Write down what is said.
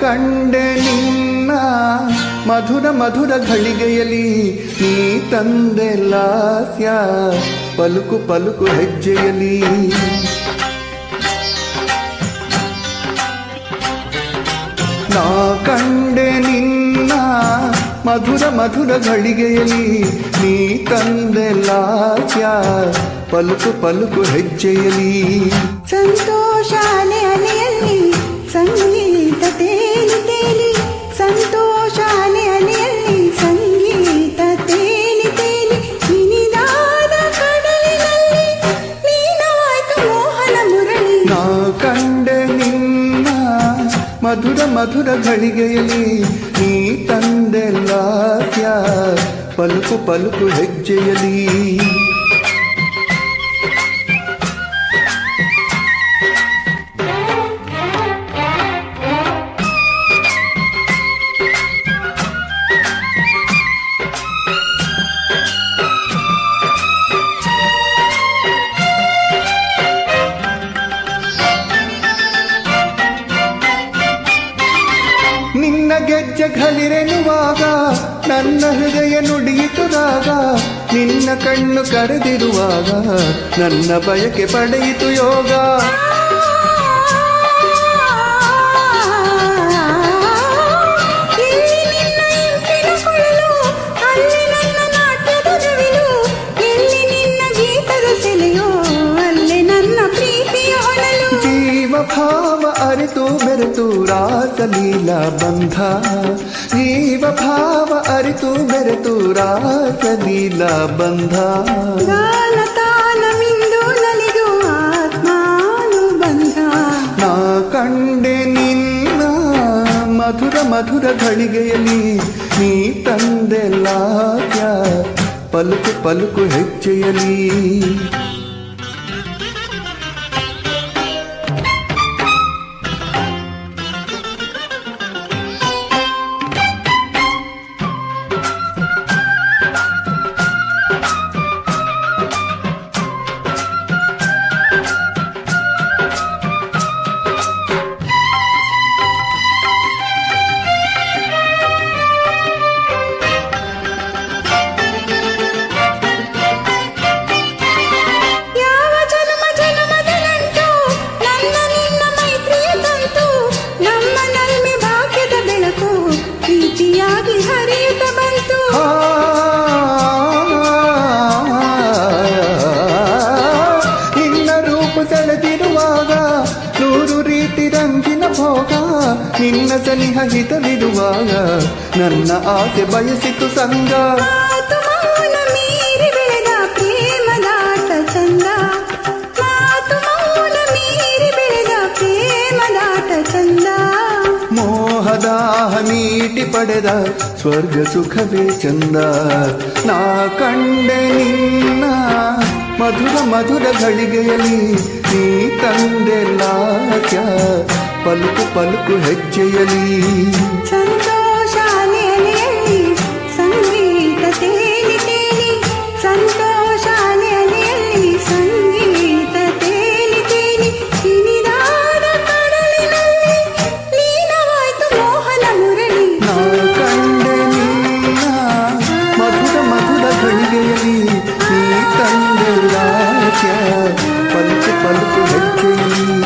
ಕಂಡೆ ನಿನ್ನ ಮಧುರ ಮಧುರ ಘಳಿಗೆಯಲಿ ನೀ ತಂದೆ ಲಾಸ್ಯ ಪಲುಕು ಪಲುಕು ಹೆಜ್ಜೆಯಲಿ ನಾ ಕಂಡೆ ನಿನ್ನ ಮಧುರ ಮಧುರ ಘಳಿಗೆಯಲಿ ನೀ ತಂದೆ ಲಾಸ್ಯ ಪಲುಕು ಪಲುಕು ಹೆಜ್ಜೆಯಲಿ ಸಂತೋಷಾಲೆ ಅಲೆಯಲ್ಲಿ ಸಂಗೀತ ಕಂಡೆ ನಿನ್ನ ಮಧುರ ಮಧುರ ಘಳಿಗೆಯಲಿ ನೀ ತಂದೆ ಲಾಸ್ಯ ಪಲುಕು ಪಲುಕು ಹೆಜ್ಜೆಯಲಿ ನಿನ್ನ ಗೆಜ್ಜೆ ಘಲಿರೆನುವಾಗ ನನ್ನ ಹೃದಯ ನುಡಿಯಿತುದಾಗ ನಿನ್ನ ಕಣ್ಣು ಕರೆದಿರುವಾಗ ನನ್ನ ಬಯಕೆ ಪಡೆಯಿತು ಯೋಗ. ಜೀವ ಭಾವ ಅರಿತು ಬೆರೆತು ರಾಸಲೀಲ ಬಂಧ ಜೀವ ಭಾವ ಅರಿತು ಬೆರೆತು ರಾಸಲೀಲ ಬಂಧ ಗಾನ ತಾನ ಮಿಂದು ನಲಿದು ಆತ್ಮಾನುಬಂಧ ನಾ ಕಂಡೆ ನಿನ್ನ ಮಧುರ ಮಧುರ ಘಳಿಗೆಯಲ್ಲಿ ನೀ ತಂದೆ ಲಾಗ್ಯ ಪಲುಕು ಪಲುಕು ಹೆಜ್ಜೆಯಲಿ ನಿನ್ನ ಸನಿಹ ಹಿತವಿರುವಾಗ ನನ್ನ ಆಸೆ ಬಯಸಿತು ಸಂಗ ಮಾತು ಮೌನ ಮೀರಿ ಬೆಳೆದ ಪ್ರೇಮದಾಟ ಚಂದ ಮಾತು ಮೌನ ಮೀರಿ ಬೆಳೆದ ಪ್ರೇಮದಾಟ ಚಂದ ಮೋಹದಾಹ ಮೀಟಿ ಪಡೆದ ಸ್ವರ್ಗ ಸುಖವೇ ಚಂದ ನಾ ಕಂಡೆ ನಿನ್ನ ಮಧುರ ಮಧುರ ಘಳಿಗೆಯಲಿ ನೀ ತಂದೆ ಲಾಸ್ಯ ಪಲುಕು ಪಲುಕು ಹೆಜ್ಜೆಯಲಿ ಸಂತೋಷಾಲೆ ಅಲೆಯಲ್ಲಿ पंच पंच हट